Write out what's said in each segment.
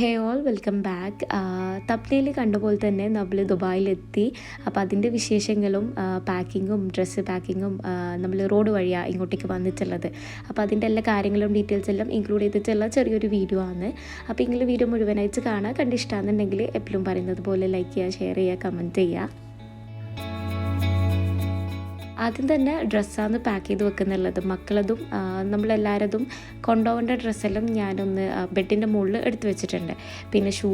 Hey all welcome back. തപ്നയിൽ കണ്ട പോലെ തന്നെ നമ്മൾ ദുബായിലെത്തി. അപ്പോൾ അതിന്റെ വിശേഷങ്ങളും പാക്കിങ്ങും ഡ്രസ്സ് പാക്കിങ്ങും നമ്മൾ റോഡ് വഴിയാണ് ഇങ്ങോട്ടേക്ക് വന്നിട്ടുള്ളത്. അപ്പോൾ അതിന്റെ എല്ലാ കാര്യങ്ങളും ഡീറ്റെയിൽസ് എല്ലാം ഇൻക്ലൂഡ് ചെയ്തിട്ടുള്ള ചെറിയൊരു വീഡിയോ ആണ്. അപ്പോൾ ഇങ്ങനെ വീഡിയോ മുഴുവനായിട്ട് കാണാൻ കണ്ടിഷ്ടമാണെന്നുണ്ടെങ്കിൽ എപ്പോഴും പറയുന്നത് പോലെ ലൈക്ക് ചെയ്യുക ഷെയർ ചെയ്യുക കമന്റ് ചെയ്യുക. ആദ്യം തന്നെ ഡ്രസ്സാണ് പാക്ക് ചെയ്ത് വെക്കുന്നുള്ളത്. മക്കളതും നമ്മളെല്ലാവരതും കൊണ്ടുപോകേണ്ട ഡ്രസ്സെല്ലാം ഞാനൊന്ന് ബെഡിന്റെ മുകളിൽ എടുത്തു വെച്ചിട്ടുണ്ട്. പിന്നെ ഷൂ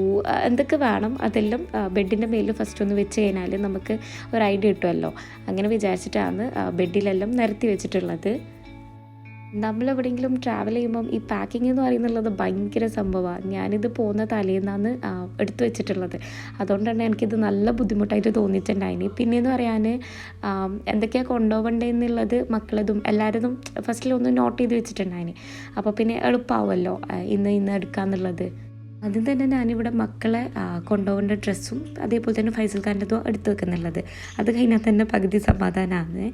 എന്തൊക്കെ വേണം അതെല്ലാം ബെഡിന്റെ മേലിൽ ഫസ്റ്റ് ഒന്ന് വെച്ച് കഴിഞ്ഞാൽ നമുക്ക് ഒരു ഐഡിയ കിട്ടുമല്ലോ. അങ്ങനെ വിചാരിച്ചിട്ടാണ് ബെഡിലെല്ലാം നിരത്തി വെച്ചിട്ടുള്ളത്. നമ്മൾ എവിടെയെങ്കിലും ട്രാവൽ ചെയ്യുമ്പം ഈ പാക്കിംഗ് എന്ന് പറയുന്നുള്ളത് ഭയങ്കര സംഭവമാണ് ഞാനിത് പോകുന്ന തലേന്നാണ് എടുത്തു വെച്ചിട്ടുള്ളത്. അതുകൊണ്ട് തന്നെ എനിക്കിത് നല്ല ബുദ്ധിമുട്ടായിട്ട് തോന്നിയിട്ടുണ്ടായിന്. പിന്നെയെന്ന് പറയാൻ എന്തൊക്കെയാണ് കൊണ്ടുപോകേണ്ടതെന്നുള്ളത് മക്കളതും എല്ലാവരും ഫസ്റ്റിലൊന്ന് നോട്ട് ചെയ്ത് വെച്ചിട്ടുണ്ടായിന്. അപ്പോൾ പിന്നെ എളുപ്പമാവുമല്ലോ ഇന്ന് ഇന്ന് എടുക്കാന്നുള്ളത്. ആദ്യം തന്നെ ഞാനിവിടെ മക്കളെ കൊണ്ടുപോകേണ്ട ഡ്രസ്സും അതേപോലെ തന്നെ ഫൈസൽ ഖാന്റെതും എടുത്തു വെക്കുന്നുള്ളത്. അത് കഴിഞ്ഞാൽ തന്നെ പകുതി സമാധാനമാണ്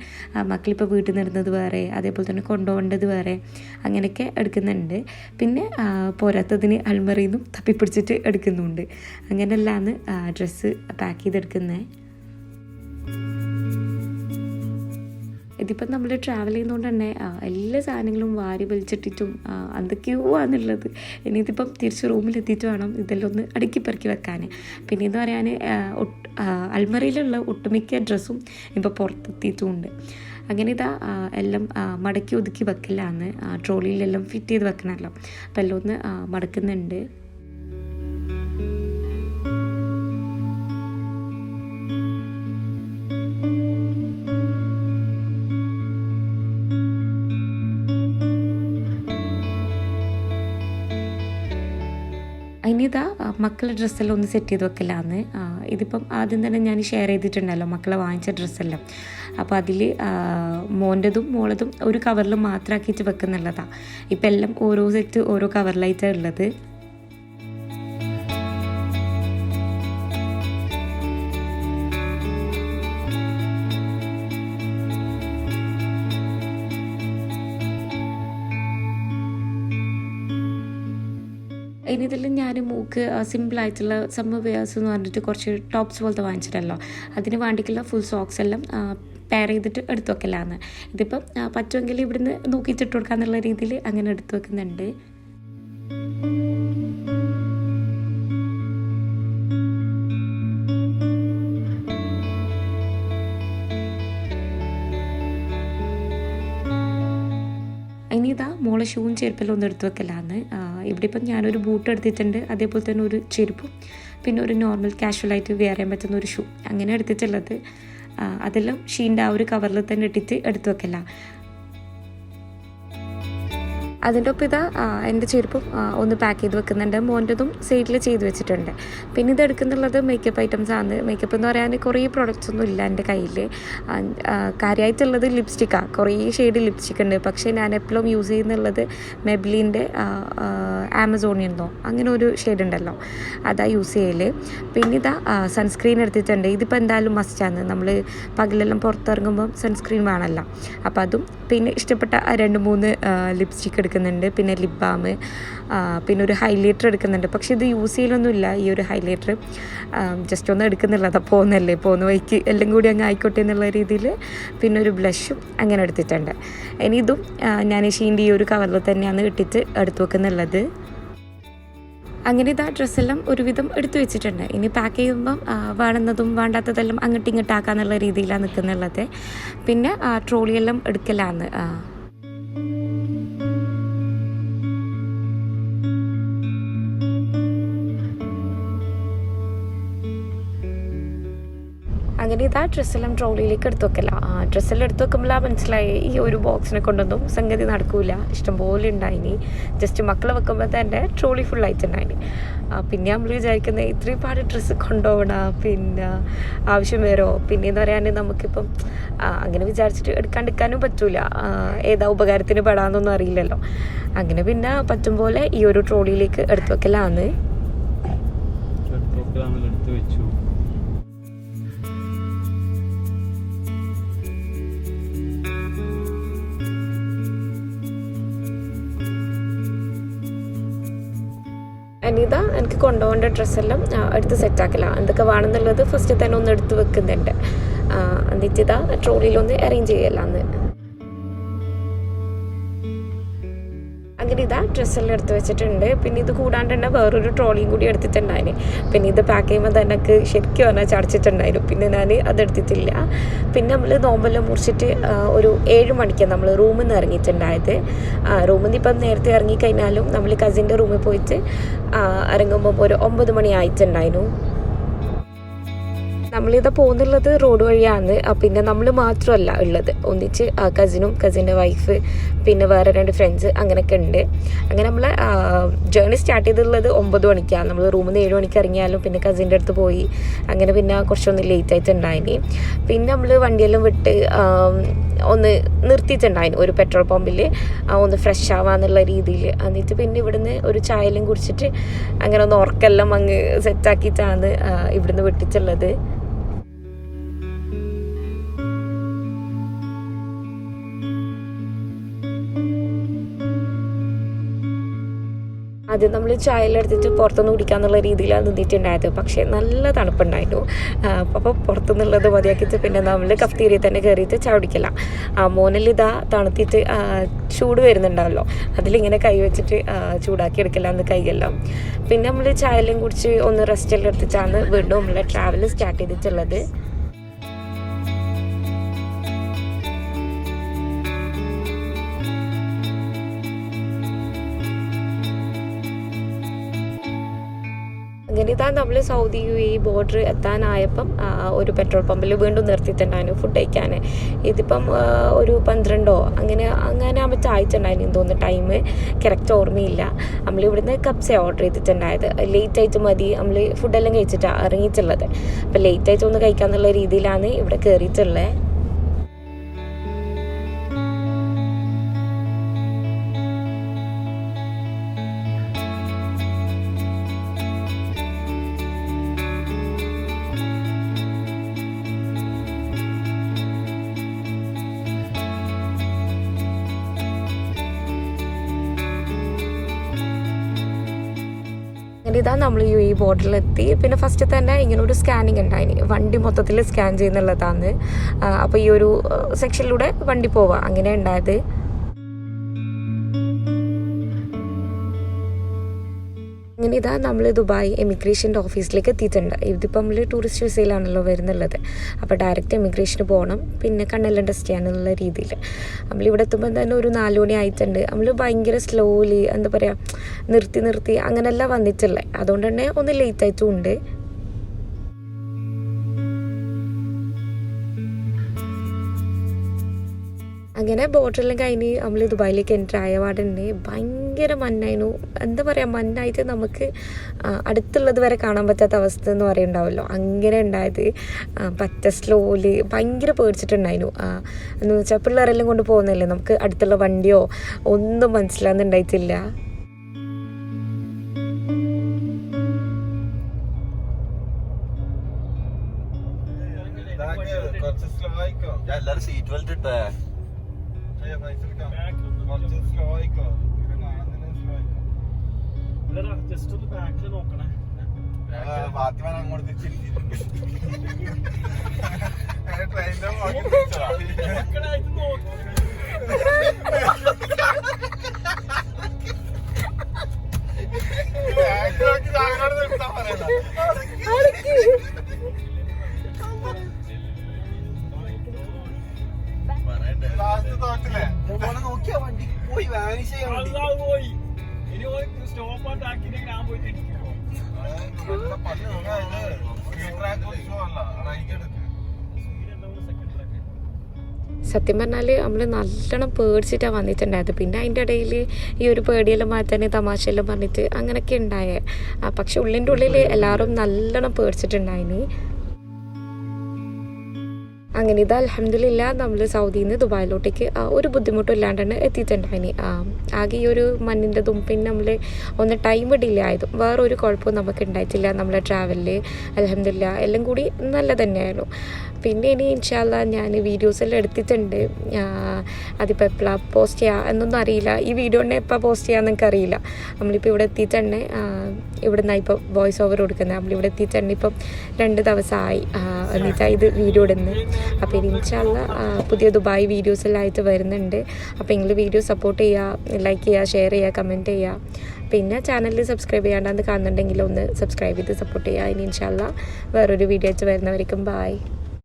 മക്കളിപ്പോൾ വീട്ടിൽ നിന്നിരുന്നത് വേറെ അതേപോലെ തന്നെ കൊണ്ടുപോകേണ്ടത് വേറെ അങ്ങനെയൊക്കെ എടുക്കുന്നുണ്ട്. പിന്നെ പോരാത്തതിന് അൽമറിയിൽ നിന്നും തപ്പിപ്പിടിച്ചിട്ട് എടുക്കുന്നുണ്ട്. അങ്ങനെയല്ലാന്ന് ഡ്രസ്സ് പാക്ക് ചെയ്തെടുക്കുന്നത്. ഇതിപ്പം നമ്മൾ ട്രാവൽ ചെയ്യുന്നതുകൊണ്ട് തന്നെ എല്ലാ സാധനങ്ങളും വാരി വലിച്ചിട്ടിട്ടും എന്തൊക്കെയോ ആണുള്ളത്. ഇനി ഇതിപ്പം തിരിച്ച് റൂമിലെത്തിയിട്ട് വേണം ഇതെല്ലാം ഒന്ന് അടുക്കി പെറുക്കി വെക്കാൻ പിന്നെ എന്ന് പറയാൻ അൽമറയിലുള്ള ഒട്ടുമിക്ക ഡ്രസ്സും ഇപ്പോൾ പുറത്തെത്തിയിട്ടുമുണ്ട് അങ്ങനെ ഇതാ എല്ലാം മടക്കി ഒതുക്കി വെക്കലാണ്. ട്രോളിയിലെല്ലാം ഫിറ്റ് ചെയ്ത് വെക്കണമല്ലോ അപ്പോൾ എല്ലാം ഒന്ന് മടക്കുന്നുണ്ട്. അതിനിതാ മക്കളുടെ ഡ്രസ്സെല്ലാം ഒന്ന് സെറ്റ് ചെയ്ത് വെക്കലാന്ന്. ഇതിപ്പം ആദ്യം തന്നെ ഞാൻ ഷെയർ ചെയ്തിട്ടുണ്ടല്ലോ മക്കളെ വാങ്ങിച്ച ഡ്രസ്സെല്ലാം. അപ്പോൾ അതിൽ മോന്റെതും മോളതും ഒരു കവറിൽ മാത്രമാക്കിയിട്ട് വെക്കുന്നുള്ളതാണ് ഇപ്പം എല്ലാം ഓരോ സെറ്റ് ഓരോ കവറിലായിട്ടാണ് ഉള്ളത്. ഇനി ഇതിൽ ഞാൻ മൂക്ക് സിമ്പിളായിട്ടുള്ള സമ്മർ വെയേഴ്സ് എന്ന് പറഞ്ഞിട്ട് കുറച്ച് ടോപ്സ് പോലത്തെ വാങ്ങിച്ചിട്ടല്ലോ. അതിന് വേണ്ടിയിട്ടുള്ള ഫുൾ സോക്സ് എല്ലാം പെയർ ചെയ്തിട്ട് എടുത്തു വെക്കലാന്ന്. ഇതിപ്പം പറ്റുമെങ്കിൽ ഇവിടുന്ന് നോക്കിച്ചിട്ട് കൊടുക്കാന്നുള്ള രീതിയിൽ അങ്ങനെ എടുത്തു വെക്കുന്നുണ്ട്. ഇനി ഇതാ മോളെ ഷൂവും ചെരുപ്പെല്ലാം ഒന്ന് എടുത്തു വെക്കലാന്ന്. ഇവിടെ ഇപ്പം ഞാനൊരു ബൂട്ട് എടുത്തിട്ടുണ്ട് അതേപോലെ തന്നെ ഒരു ചെരുപ്പും പിന്നെ ഒരു നോർമൽ കാഷ്വലായിട്ട് വെയർ ചെയ്യാൻ പറ്റുന്ന ഒരു ഷൂ അങ്ങനെ എടുത്തിട്ടുള്ളത്. അതെല്ലാം ഷീന്റെ ആ ഒരു കവറിൽ തന്നെ ഇട്ടിട്ട് എടുത്തു വെക്കല. അതിന്റെ ഒപ്പം ഇതാ എന്റെ ചെരുപ്പും ഒന്ന് പാക്ക് ചെയ്ത് വെക്കുന്നുണ്ട്. മോന്റെതും സൈഡിൽ ചെയ്ത് വെച്ചിട്ടുണ്ട്. പിന്നെ ഇത് എടുക്കുന്നുള്ളത് മേക്കപ്പ് ഐറ്റംസ് ആണ്. മേക്കപ്പ് എന്ന് പറയാൻ കുറേ പ്രൊഡക്റ്റ്സ് ഒന്നും ഇല്ല എന്റെ കയ്യിൽ കാര്യമായിട്ടുള്ളത് ലിപ്സ്റ്റിക്കാണ് കുറേ ഷെയ്ഡ് ലിപ്സ്റ്റിക് ഉണ്ട്. പക്ഷേ ഞാൻ എപ്പോഴും യൂസ് ചെയ്യുന്നുള്ളത് മെബ്ലിന്റെ ആമസോണിയെന്നോ അങ്ങനെ ഒരു ഷെയ്ഡ് ഉണ്ടല്ലോ. അതാ യൂസ് ചെയ്യൽ പിന്നെ ഇതാ സൺസ്ക്രീൻ എടുത്തിട്ടുണ്ട്. ഇതിപ്പോൾ എന്തായാലും മസ്റ്റാണ് നമ്മൾ പകലെല്ലാം പുറത്തിറങ്ങുമ്പം സൺസ്ക്രീൻ വേണമല്ലോ. അപ്പോൾ അതും. പിന്നെ ഇഷ്ടപ്പെട്ട രണ്ട് മൂന്ന് ലിപ്സ്റ്റിക് എടുക്കുന്നുണ്ട്. പിന്നെ ലിപ് ബാം പിന്നെ ഒരു ഹൈലൈറ്റർ എടുക്കുന്നുണ്ട്. പക്ഷേ ഇത് യൂസ് ചെയ്യലൊന്നുമില്ല ഈ ഒരു ഹൈലൈറ്റർ ജസ്റ്റ് ഒന്നും എടുക്കുന്നില്ല. അതാ പോകുന്നല്ലേ പോകുന്ന വഴിക്ക് എല്ലാം കൂടി അങ്ങ് ആയിക്കോട്ടെ എന്നുള്ള രീതിയിൽ പിന്നെ ഒരു ബ്ലഷും അങ്ങനെ എടുത്തിട്ടുണ്ട്. ഇനി ഇതും ഞാൻ ഷീന്റെ ഈ ഒരു കവറിൽ തന്നെയാണ് ഇട്ടിട്ട് എടുത്തു വെക്കുന്നുള്ളത്. അങ്ങനെ ഇതാ ഡ്രസ്സെല്ലാം ഒരുവിധം എടുത്തു വെച്ചിട്ടുണ്ട്. ഇനി പാക്ക് ചെയ്യുമ്പം വേണമെന്നതും വേണ്ടാത്തതെല്ലാം അങ്ങോട്ട് ഇങ്ങോട്ടാക്കാന്നുള്ള രീതിയിലാണ് നിൽക്കുന്നുള്ളത്. പിന്നെ ട്രോളിയെല്ലാം എടുക്കലാന്ന് അങ്ങനെ ഇതാ ഡ്രസ്സെല്ലാം ട്രോളിയിലേക്ക് എടുത്തു വെക്കല ആ ഡ്രസ്സെല്ലാം എടുത്തു വെക്കുമ്പോൾ മനസ്സിലായി ഈ ഒരു ബോക്സിനെ കൊണ്ടൊന്നും സംഗതി നടക്കൂല. ഇഷ്ടംപോലെ ഉണ്ടായിനി. ജസ്റ്റ് മക്കളെ വെക്കുമ്പോൾ തന്നെ ട്രോളി ഫുൾ ആയിട്ടുണ്ടായിനി ആ, പിന്നെ നമ്മൾ വിചാരിക്കുന്നത് ഇത്രയും പാട് ഡ്രസ്സ് കൊണ്ടുപോകണ പിന്നെ ആവശ്യം വരോ പിന്നെ എന്ന് പറയാൻ നമുക്കിപ്പം അങ്ങനെ വിചാരിച്ചിട്ട് എടുക്കാണ്ടിരിക്കാനും പറ്റൂല. ഏതാ ഉപകാരത്തിന് പെടാന്നൊന്നും അറിയില്ലല്ലോ. അങ്ങനെ പിന്നെ പറ്റും പോലെ ഈ ഒരു ട്രോളിയിലേക്ക് എടുത്തു വെക്കലാന്ന് എടുത്ത് വെച്ചു അനിത എനിക്ക് കൊണ്ടുപോകേണ്ട ഡ്രസ്സെല്ലാം എടുത്ത് സെറ്റാക്കലാണ് എന്തൊക്കെ വേണമെന്നുള്ളത് ഫസ്റ്റ് തന്നെ ഒന്ന് എടുത്ത് വെക്കുന്നുണ്ട്. എന്നിട്ട് ഇതാ ട്രോളിയിലൊന്ന് അറേഞ്ച് ചെയ്യലാന്ന്. അങ്ങനെ ഇതാ ഡ്രസ്സെല്ലാം എടുത്ത് വെച്ചിട്ടുണ്ട്. പിന്നെ ഇത് കൂടാണ്ട് തന്നെ വേറൊരു ട്രോളിയും കൂടി എടുത്തിട്ടുണ്ടായിന്. പിന്നെ ഇത് പാക്ക് ചെയ്യുമ്പോൾ തന്നെ ശരിക്കും പറഞ്ഞാൽ ചടച്ചിട്ടുണ്ടായിരുന്നു. പിന്നെ ഞാൻ അതെടുത്തിട്ടില്ല പിന്നെ നമ്മൾ നോമ്പെല്ലാം മുറിച്ചിട്ട് ഒരു ഏഴ് മണിക്കാണ് നമ്മൾ റൂമിൽ നിന്ന് ഇറങ്ങിയിട്ടുണ്ടായത്. റൂമിൽ നിന്ന് ഇപ്പം നേരത്തെ ഇറങ്ങിക്കഴിഞ്ഞാലും നമ്മൾ കസിന്റെ റൂമിൽ പോയിട്ട് ഇറങ്ങുമ്പോൾ ഒരു ഒമ്പത് മണി ആയിട്ടുണ്ടായിരുന്നു. നമ്മളിത് പോകുന്നുള്ളത് റോഡ് വഴിയാണ്. പിന്നെ നമ്മൾ മാത്രമല്ല ഉള്ളത്. ഒന്നിച്ച് കസിനും കസിന്റെ വൈഫ് പിന്നെ വേറെ രണ്ട് ഫ്രണ്ട്സ് അങ്ങനെയൊക്കെ ഉണ്ട്. അങ്ങനെ നമ്മൾ ജേർണി സ്റ്റാർട്ട് ചെയ്തിട്ടുള്ളത് ഒമ്പത് മണിക്കാണ്. നമ്മൾ റൂമിൽ നിന്ന് ഏഴ് മണിക്ക് ഇറങ്ങിയാലും പിന്നെ കസിന്റെ അടുത്ത് പോയി. അങ്ങനെ പിന്നെ കുറച്ചൊന്ന് ലേറ്റ് ആയിട്ടുണ്ടായിനി. പിന്നെ നമ്മൾ വണ്ടിയെല്ലാം വിട്ട് ഒന്ന് നിർത്തിയിട്ടുണ്ടായിരുന്നു ഒരു പെട്രോൾ പമ്പിൽ ഒന്ന് ഫ്രഷ് ആവാന്നുള്ള രീതിയിൽ എന്നിട്ട് പിന്നെ ഇവിടുന്ന് ഒരു ചായലും കുടിച്ചിട്ട് അങ്ങനെ ഒന്ന് ഉറക്കെല്ലാം അങ്ങ് സെറ്റാക്കിയിട്ടാണ് ഇവിടുന്ന് വിട്ടിട്ടുള്ളത്. ആദ്യം നമ്മൾ ചായയിലെടുത്തിട്ട് പുറത്തുനിന്ന് കുടിക്കാന്നുള്ള രീതിയിലാണ് നിന്നിട്ടുണ്ടായത്. പക്ഷേ നല്ല തണുപ്പുണ്ടായിരുന്നു. അപ്പോൾ പുറത്തുനിന്നുള്ളത് മതിയാക്കിയിട്ട് പിന്നെ നമ്മൾ കഫ്തീരിയിൽ തന്നെ കയറിയിട്ട് ചായ കുടിക്കില്ല. ആ ഇതാ തണുത്തിട്ട് ചൂട് വരുന്നുണ്ടാവല്ലോ. അതിലിങ്ങനെ കൈ വെച്ചിട്ട് ചൂടാക്കി ചൂടാക്കി എടുക്കലാന്ന് കൈയെല്ലാം. പിന്നെ നമ്മൾ ചായയെല്ലാം കുടിച്ച് ഒന്ന് റെസ്റ്റ് റെസ്റ്റെല്ലാം എടുത്തിട്ടാണ് വീണ്ടും നമ്മളെ ട്രാവൽ സ്റ്റാർട്ട് ചെയ്തിട്ടുള്ളത്. അങ്ങനെ തമ്മിൽ നമ്മൾ സൗദി യു എ ബോർഡർ എത്താനായപ്പം ഒരു പെട്രോൾ പമ്പിൽ വീണ്ടും നിർത്തിയിട്ടുണ്ടായിരുന്നു ഫുഡ് കഴിക്കാൻ ഇതിപ്പം ഒരു പന്ത്രണ്ടോ അങ്ങനെ അങ്ങനെ ആകുമ്പോൾ ചായച്ചിട്ടുണ്ടായിരുന്നു തോന്നുന്നു. ടൈം കറക്റ്റ് ഓർമ്മയില്ല. നമ്മൾ ഇവിടുന്ന് കപ്സ ഓർഡർ ചെയ്തിട്ടുണ്ടായത്. ലേറ്റ് ആയിട്ട് മതി നമ്മൾ ഫുഡെല്ലാം കഴിച്ചിട്ടാണ് ഇറങ്ങിയിട്ടുള്ളത്. അപ്പം ലേറ്റ് ആയിട്ട് ഒന്ന് കഴിക്കാന്നുള്ള രീതിയിലാണ് ഇവിടെ കയറിയിട്ടുള്ളത് അങ്ങനെ ഇതാ നമ്മൾ യു എ ബോർഡറിലെത്തി പിന്നെ ഫസ്റ്റ് തന്നെ ഇങ്ങനെ ഒരു സ്കാനിങ് ഉണ്ടായിന് വണ്ടി മൊത്തത്തിൽ സ്കാൻ ചെയ്യുന്നുള്ളതാണ്. അപ്പോൾ ഈ ഒരു സെക്ഷനിലൂടെ വണ്ടി പോവാം. അങ്ങനെ ഉണ്ടായത്. അങ്ങനെ ഇതാ നമ്മൾ ദുബായ് എമിഗ്രേഷന്റെ ഓഫീസിലേക്ക് എത്തിയിട്ടുണ്ട് ഇതിപ്പോൾ നമ്മൾ ടൂറിസ്റ്റ് വിസയിലാണല്ലോ വരുന്നുള്ളത്. അപ്പോൾ ഡയറക്റ്റ് എമിഗ്രേഷന് പോകണം പിന്നെ കണ്ണെല്ലാം ടെസ്റ്റ് ചെയ്യാനുള്ള രീതിയിൽ നമ്മളിവിടെ എത്തുമ്പോൾ തന്നെ ഒരു നാല് മണി ആയിട്ടുണ്ട്. നമ്മൾ ഭയങ്കര സ്ലോലി എന്താ പറയുക നിർത്തി നിർത്തി അങ്ങനെല്ലാം വന്നിട്ടുള്ളത് അതുകൊണ്ട് തന്നെ ഒന്ന് ലേറ്റ് ആയിട്ടും ഉണ്ട്. അങ്ങനെ ബോട്ടിലെല്ലാം കഴിഞ്ഞ് നമ്മൾ ദുബായിലേക്ക് എന്റർ ആയ പാടുണ്ട്. ഭയങ്കര മഞ്ഞായിരുന്നു. എന്താ പറയുക മഞ്ഞായിട്ട് നമുക്ക് അടുത്തുള്ളത് വരെ കാണാൻ പറ്റാത്ത അവസ്ഥ എന്ന് പറയുണ്ടാവുമല്ലോ അങ്ങനെ ഉണ്ടായത്. ആ, പറ്റ സ്ലോലി ഭയങ്കര പേടിച്ചിട്ടുണ്ടായിരുന്നു. ആ, എന്ന് വെച്ചാൽ പിള്ളേരെല്ലാം കൊണ്ട് പോകുന്നതല്ലേ? നമുക്ക് അടുത്തുള്ള വണ്ടിയോ ഒന്നും മനസ്സിലാകുന്നുണ്ടായിട്ടില്ല ഞാൻ എല്ലാരും സീറ്റ് ബെൽറ്റ് ഇട്ടേ. കുറച്ച് സ്ലോ ആയിക്കോ? ആയിക്കോ ജസ്റ്റ് ഒന്ന് ബാക്കിൽ നോക്കണേ. ഫാത്തിമാൻ അങ്ങോട്ട് ട്രെയിനിന്റെ നോക്കി. സത്യം പറഞ്ഞാൽ നമ്മൾ നല്ലോണം പേടിച്ചിട്ടാണ് വന്നിട്ടുണ്ടായത്. പിന്നെ അതിന്റെ ഇടയിൽ ഈ ഒരു പേടിയെല്ലാം മാറ്റാൻ തമാശയെല്ലാം പറഞ്ഞിട്ട് അങ്ങനെയൊക്കെ ഉണ്ടായേ. പക്ഷെ ഉള്ളിന്റെ ഉള്ളിൽ എല്ലാവരും നല്ലോണം പേടിച്ചിട്ടുണ്ടായിനി. അങ്ങനെ ഇത് അലഹമില്ല നമ്മൾ സൗദിയിൽ നിന്ന് ദുബായിലോട്ടേക്ക് ഒരു ബുദ്ധിമുട്ടും ഇല്ലാണ്ടാണ് എത്തിയിട്ടുണ്ടായിനി. ആകെ ഈ ഒരു മണ്ണിന്റെതും പിന്നെ നമ്മൾ ഒന്ന് ടൈം ഡിലേ ആയതും വേറൊരു കുഴപ്പവും നമുക്ക് ഉണ്ടായിട്ടില്ല നമ്മളെ ട്രാവലിൽ അലഹമില്ല എല്ലാം കൂടി നല്ല തന്നെയായിരുന്നു പിന്നെ ഇനി ഇൻഷാല്ല ഞാൻ വീഡിയോസ് എല്ലാം എടുത്തിട്ടുണ്ട്. അതിപ്പോൾ എപ്പോഴാണ് പോസ്റ്റ് ചെയ്യുക എന്നൊന്നും അറിയില്ല. ഈ വീഡിയോ തന്നെ എപ്പോൾ പോസ്റ്റ് ചെയ്യാന്ന് എനിക്ക് അറിയില്ല നമ്മളിപ്പോൾ ഇവിടെ എത്തിയിട്ട് തന്നെ ആ, ഇവിടെ നിന്നാണ് ഇപ്പോൾ വോയിസ് ഓവർ കൊടുക്കുന്നത് നമ്മളിവിടെ എത്തിച്ചേട്ടൻ ഇപ്പം രണ്ട് ദിവസമായി എന്നുവെച്ചാൽ ഇത് വീഡിയോ ഇടുന്നത് അപ്പോൾ ഇനി ഇൻഷാല്ല പുതിയ ദുബായ് വീഡിയോസ് എല്ലാം ആയിട്ട് വരുന്നുണ്ട്. അപ്പോൾ നിങ്ങൾ വീഡിയോ സപ്പോർട്ട് ചെയ്യുക ലൈക്ക് ചെയ്യുക ഷെയർ ചെയ്യുക കമന്റ് ചെയ്യുക പിന്നെ ചാനലിൽ സബ്സ്ക്രൈബ് ചെയ്യാണ്ടാന്ന് കാണുന്നുണ്ടെങ്കിൽ ഒന്ന് സബ്സ്ക്രൈബ് ചെയ്ത് സപ്പോർട്ട് ചെയ്യുക ഇനി ഇൻഷാല്ല വേറൊരു വീഡിയോ വെച്ച് വരുന്നവർക്കും ബായ്